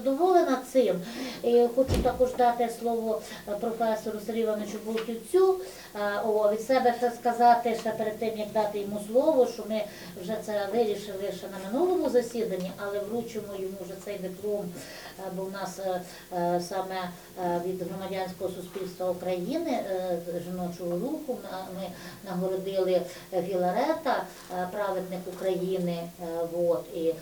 задоволена цим. І хочу також дати слово е, професору Сергію Івановичу Булківцю. Е, від себе ще сказати, ще перед тим, як дати йому слово, що ми вже це вирішили ще на минулому засіданні, але вручимо йому вже цей диплом, е, бо в нас саме від громадянського суспільства України жіночого руху ми нагородили Філарета, праведник України, вот, і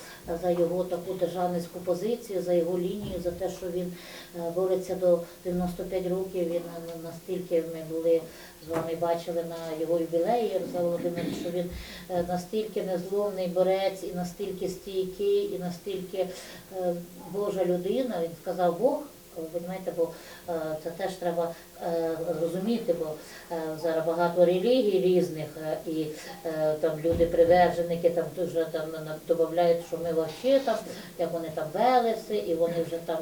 за його таку державницьку позицію, за його лінію, за те, що він е, бореться до 95 років. Він е, настільки ми були з вами бачили на його юбілеї Ярослав Володимирович, що він е, настільки незломний борець, і настільки стійкий, і настільки Божа людина. Він сказав Бог. Ви знаєте, бо е, це теж треба е, розуміти, бо е, зараз багато релігій різних, і там люди приверженики там дуже там додають, що ми вообще там, як вони там велеси, і вони вже там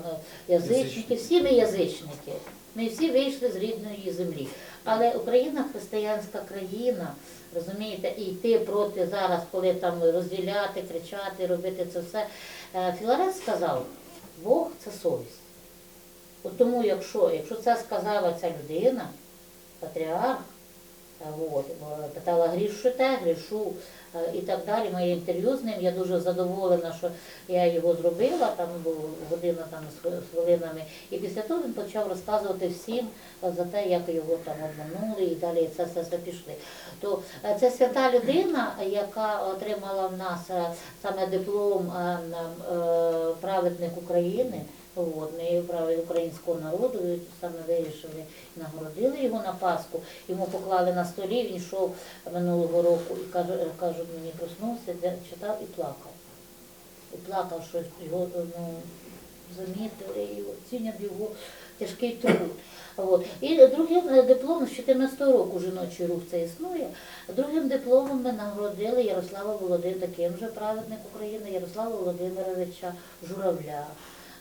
язичники. Всі ми язичники. Ми всі вийшли з рідної землі. Але Україна християнська країна, розумієте, і йти проти зараз, коли там розділяти, кричати, робити це все. Філарет сказав, Бог це совість. От тому, якщо, якщо це сказала ця людина, патріарх, от, питала, грішите, грішу е, і так далі. Моє інтерв'ю з ним, я дуже задоволена, що я його зробила, там була година там з хвилинами. І після того він почав розказувати всім е, за те, як його там обманули і далі це все, все пішли. То е, це свята людина, яка отримала в нас саме диплом праведник України. От, ми право українського народу, і саме вирішили, нагородили його на Пасху, йому поклали на столі, він йшов минулого року і кажуть, мені проснувся, читав і плакав. І плакав, що його ну, замітили і оцінять його тяжкий труд. От. І другим е, дипломом з 14 року жіночий рух це існує. Другим дипломом ми нагородили Ярослава Володимира, таким же праведник України, Ярослава Володимировича Журавля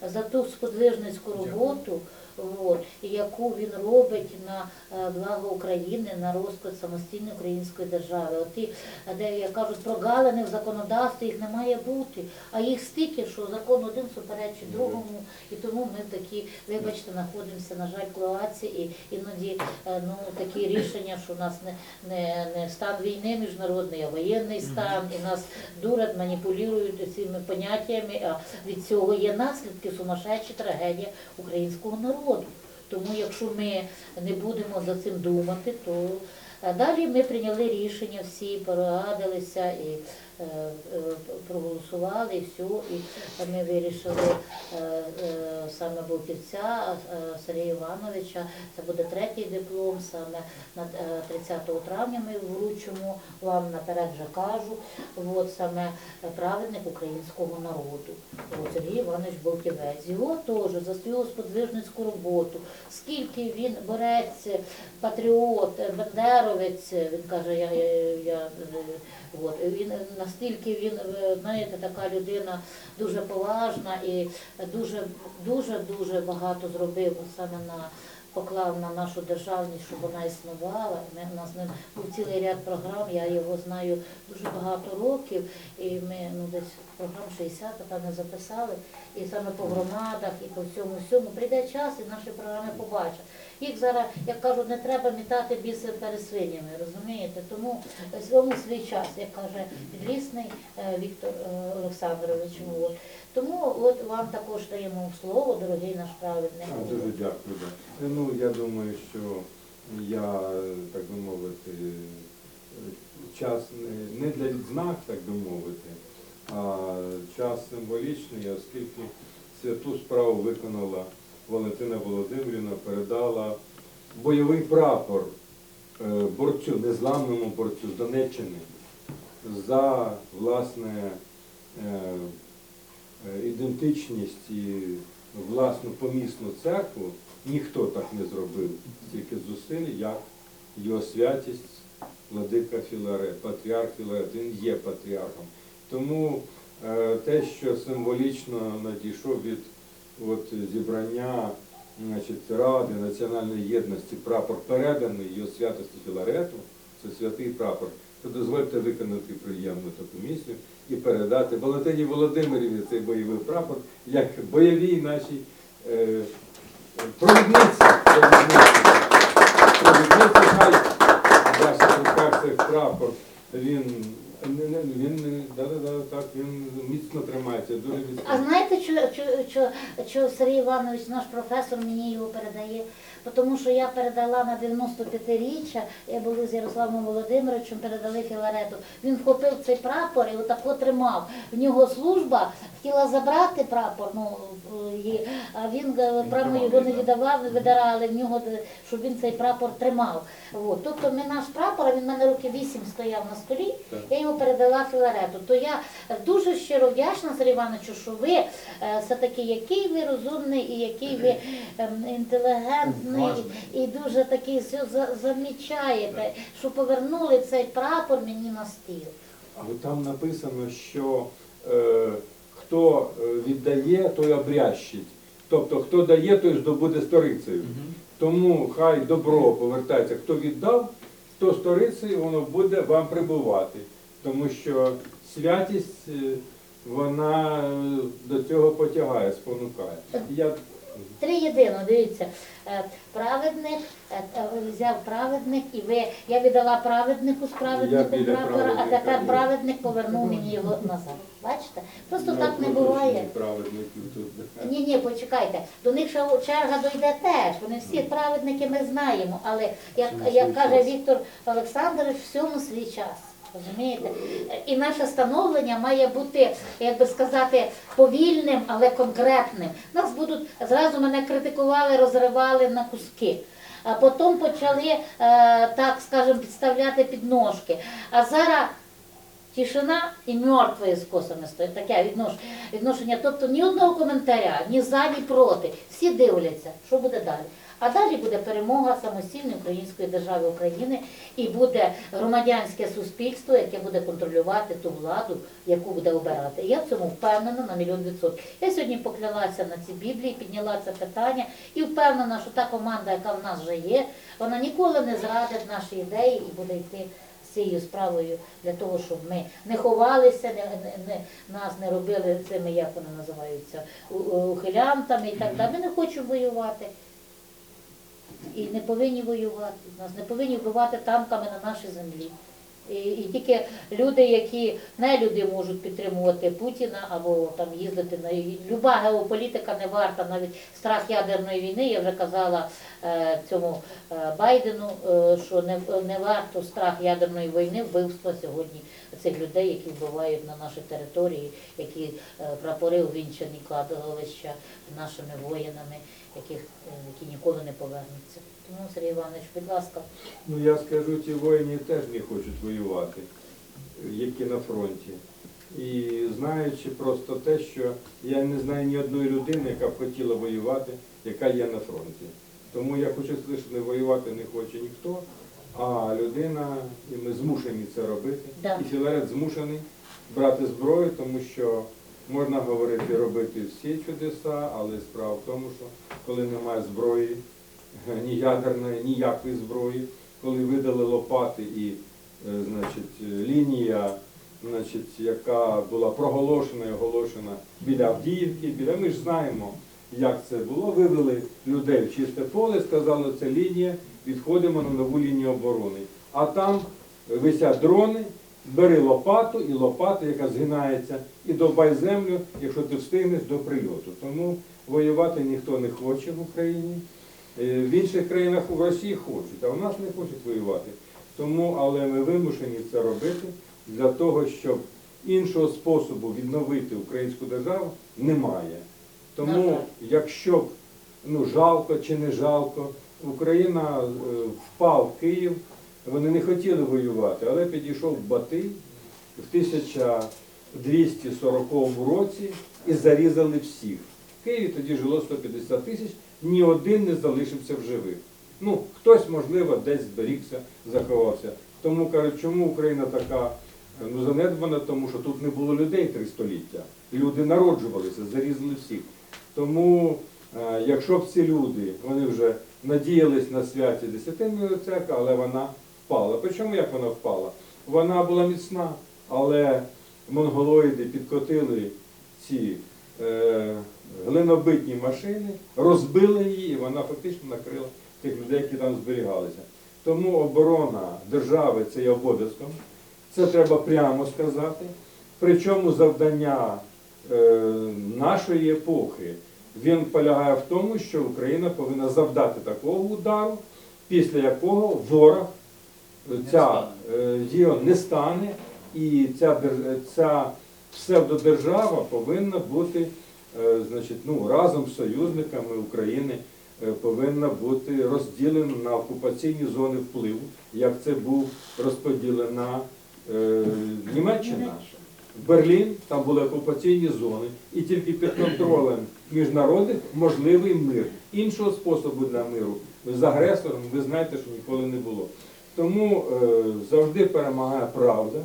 за ту сподвижницьку роботу, от, яку він робить на е, благо України, на розклад самостійної української держави. От ті, е, де як кажуть, прогалини в законодавстві їх не має бути, а їх стільки, що закон один суперечить другому, і тому ми такі, вибачте, знаходимося, на жаль, клоаці, і іноді е, ну, такі рішення, що у нас не, не, не стан війни міжнародний, а воєнний стан, і нас дурять, маніпулюють цими поняттями, а від цього є наслідки сумасшедші трагедія українського народу. Тому якщо ми не будемо за цим думати, то далі ми прийняли рішення, всі порадилися і е, е, проголосували, і все, і ми вирішили е, е, саме Бовківця е, Сергія Івановича, це буде третій диплом, саме на е, 30 травня ми вручимо. Вам наперед вже кажу, от саме праведник українського народу. От Сергій Іванович Бовківець. Його теж за свою сподвижницьку роботу, скільки він борець, патріот, бандеровець, він каже, я, я, я е, от, він настільки він, знаєте, така людина дуже поважна і дуже, дуже, дуже багато зробив саме на поклав на нашу державність, щоб вона існувала. Ми, у нас був цілий ряд програм, я його знаю дуже багато років, і ми ну, десь програм 60 не записали, і саме по громадах, і по всьому всьому. Прийде час, і наші програми побачать. Їх зараз, як кажуть, не треба мітати біси перед свинями, розумієте? Тому всьому свій час, як каже підлісний е, Віктор е, Олександрович. Тому от вам також даємо слово, дорогий наш праведник. Дуже дякую. Ну, я думаю, що я, так би мовити, час не- для відзнак, так би мовити, а час символічний, оскільки святу справу виконала Валентина Володимирівна, бойовий прапор е, борцю, незламному борцю з Донеччини за власне е, е, ідентичність і власну помісну церкву ніхто так не зробив стільки зусиль, як його святість владика Філарет, патріарх Філарет, він є патріархом. Тому те, що символічно надійшов від от, зібрання значить, Ради національної єдності прапор переданий його святості Філарету, це святий прапор. то дозвольте виконати приємну таку місію і передати Валентині Володимирівні цей бойовий прапор як бойовій нашій е, провідниці. Провідниці, провідниці хай в ваших руках цей прапор. Він, він, да, да, да, так, він міцно тримається, дуже міцно. А знаєте, що, що, що, що Сергій Іванович, наш професор, мені його передає? Тому що я передала на 95-річчя, я була з Ярославом Володимировичем, передали Філарету. Він вхопив цей прапор і отако тримав. В нього служба хотіла забрати прапор, ну, і- а він е, правильно його не віддавав, не видирали в нього, е, щоб він цей прапор тримав. От. Тобто ми наш прапор, він в мене роки вісім стояв на столі, я його передала Філарету. То я дуже щиро вдячна, Сергій Івановичу, що ви е, все-таки який ви розумний і який ви ем, інтелігентний і, дуже такий все замічаєте, що повернули цей прапор мені на стіл. А там написано, що е, хто е, віддає, той обрящить. Тобто, хто дає, той здобуде сторицею. Тому хай добро повертається. Хто віддав, то сторицею воно буде вам прибувати. Тому що святість е, вона е, до цього потягає, спонукає. Я Три єдино, дивіться, е, праведник, взяв праведник, і ви, я віддала праведнику з праведником прапора, а тепер праведник повернув мені його назад. Бачите? Просто на так не буває. Ні, ні, почекайте. До них ще черга дойде теж. Вони всі праведники ми знаємо. Але як, як каже. Віктор Олександрович, всьому свій час. Розумієте? І наше становлення має бути, як би сказати, повільним, але конкретним. Нас будуть зразу мене критикували, розривали на куски. А потім почали, е, так скажемо, підставляти підножки. А зараз Тишина і мертві з косами стоять. Таке віднош- відношення. Тобто ні одного коментаря, ні за, ні проти. Всі дивляться, що буде далі. А далі буде перемога самостійної української держави України і буде громадянське суспільство, яке буде контролювати ту владу, яку буде обирати. Я в цьому впевнена на мільйон відсотків. Я сьогодні поклялася на ці біблії, підняла це питання і впевнена, що та команда, яка в нас вже є, вона ніколи не зрадить наші ідеї і буде йти цією справою для того, щоб ми не ховалися, не, не, не- нас не робили цими, як вони називаються, ухилянтами і так далі. Ми не хочемо воювати. І не повинні воювати. Нас не повинні вбивати танками на нашій землі. І, тільки люди, які не люди можуть підтримувати Путіна або там їздити на люба геополітика не варта, навіть страх ядерної війни. Я вже казала е, цьому е, Байдену, е, що не, не варто страх ядерної війни вбивства сьогодні цих людей, які вбивають на нашій території, які е, прапори увінчані кладовища нашими воїнами, яких е, які ніколи не повернуться. Тому Сергій Іванович, будь ласка. Ну я скажу, ті воїни теж не хочуть воювати, які на фронті. І знаючи просто те, що я не знаю ні одної людини, яка б хотіла воювати, яка є на фронті. Тому я хочу сказати, що не воювати не хоче ніхто, а людина, і ми змушені це робити. Да. І Філарет змушений брати зброю, тому що можна говорити, робити всі чудеса, але справа в тому, що коли немає зброї, ні ядерної, ніякої зброї, коли видали лопати і е, значить, лінія, значить, яка була проголошена і оголошена біля Авдіївки, біля ми ж знаємо, як це було. Вивели людей в чисте поле, сказали, це лінія, відходимо на нову лінію оборони. А там висять дрони, бери лопату і лопату, яка згинається, і довбай землю, якщо ти встигнеш до прильоту. Тому воювати ніхто не хоче в Україні. Е, В інших країнах у Росії хочуть, а у нас не хочуть воювати. Тому, але ми вимушені це робити для того, щоб іншого способу відновити українську державу немає. Тому, якщо б ну, жалко чи не жалко, Україна е, впав в Київ, вони не хотіли воювати, але підійшов Батий в 1240 році і зарізали всіх. Києві тоді жило 150 тисяч, ні один не залишився в живих. Ну, хтось, можливо, десь зберігся, заховався. Тому кажуть, чому Україна така е, ну, занедбана, тому що тут не було людей три століття. Люди народжувалися, зарізали всіх. Тому, е, якщо б ці люди, вони вже надіялись на святі Десятинної церкви, але вона впала. Причому як вона впала? вона була міцна, але монголоїди підкотили ці глинобитні машини, розбили її, і вона фактично накрила тих людей, які там зберігалися. Тому оборона держави це є обов'язком, це треба прямо сказати. Причому завдання е, нашої епохи він полягає в тому, що Україна повинна завдати такого удару, після якого ворог е, ця е, не стане, і ця, ця псевдодержава повинна бути е, значить, ну, разом з союзниками України е, повинна бути розділена на окупаційні зони впливу, як це був розподілена е, Німеччина. Берлін, там були окупаційні зони, і тільки під контролем міжнародних можливий мир. Іншого способу для миру з агресором, ви знаєте, що ніколи не було. Тому е, завжди перемагає правда,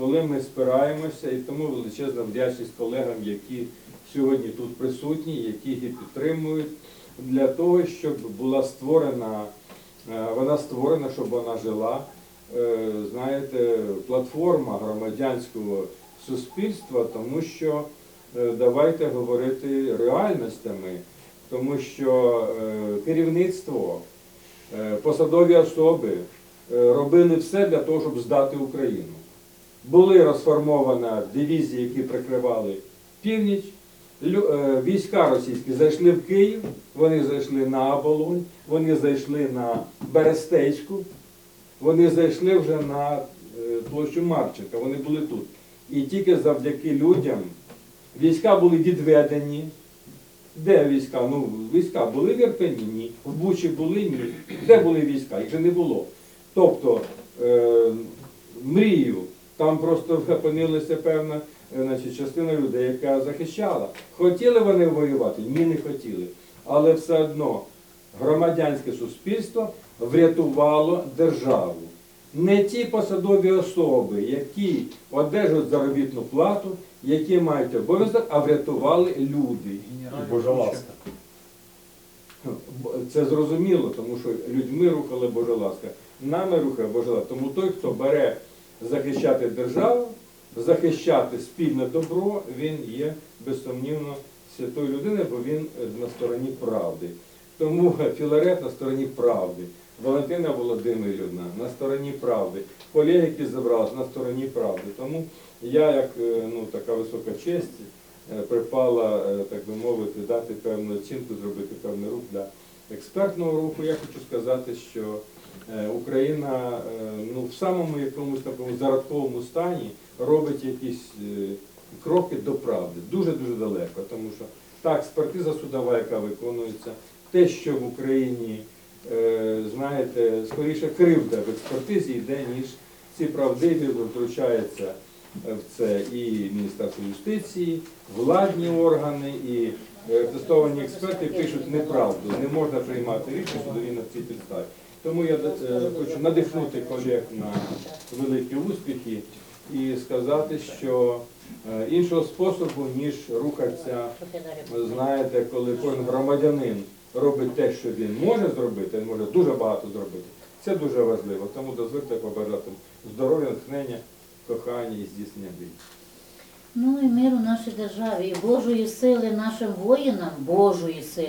коли ми спираємося, і тому величезна вдячність колегам, які сьогодні тут присутні, які її підтримують, для того, щоб була створена, е, вона створена, щоб вона жила. Е, знаєте, платформа громадянського суспільства, тому що е, давайте говорити реальностями, тому що керівництво, посадові особи робили все для того, щоб здати Україну. Були розформовані дивізії, які прикривали північ. Е, Війська російські зайшли в Київ, вони зайшли на Оболонь, вони зайшли на Берестечку, вони зайшли вже на е, площу Марченка, вони були тут. І тільки завдяки людям війська були відведені. Де війська? Ну, війська були в Ірпені? Ні. В Бучі були? Ні. Де були війська? Їх же не було. Тобто е, мрію, там просто опинилася певна значить, частина людей, яка захищала. Хотіли вони воювати? Ні, не хотіли. Але все одно громадянське суспільство врятувало державу. Не ті посадові особи, які одержують заробітну плату, які мають обов'язок, а врятували люди. І Божа ласка. Це зрозуміло, тому що людьми рухала Божа ласка. Нами рухає Божа ласка. Тому той, хто бере захищати державу, захищати спільне добро, він є безсумнівно святою людиною, бо він е, на стороні правди. Тому Філарет на стороні правди. Валентина Володимирівна на стороні правди. Колеги, які зібралися на стороні правди. Тому я, як е, ну, така висока честь, е, припала, е, так би мовити, дати певну оцінку, зробити певний рух для експертного руху. Я хочу сказати, що е, Україна е, ну, в самому якомусь такому зародковому стані робить якісь е, кроки до правди. Дуже-дуже далеко, тому що та експертиза судова, яка виконується, те, що в Україні, е, знаєте, скоріше кривда в експертизі йде, ніж ці правдиві втручаються в це і Міністерство юстиції, владні органи, і е, тестовані експерти пишуть неправду. Не можна приймати рішення судові на цій підставі. Тому я е, хочу надихнути колег на великі успіхи і сказати, що е, іншого способу, ніж рухатися, знаєте, коли кожен громадянин робить те, що він може зробити, він може дуже багато зробити. Це дуже важливо. Тому дозвольте побажати здоров'я, натхнення, кохання і здійснення мрій. Ну і миру нашій державі, і Божої сили нашим воїнам, Божої сили.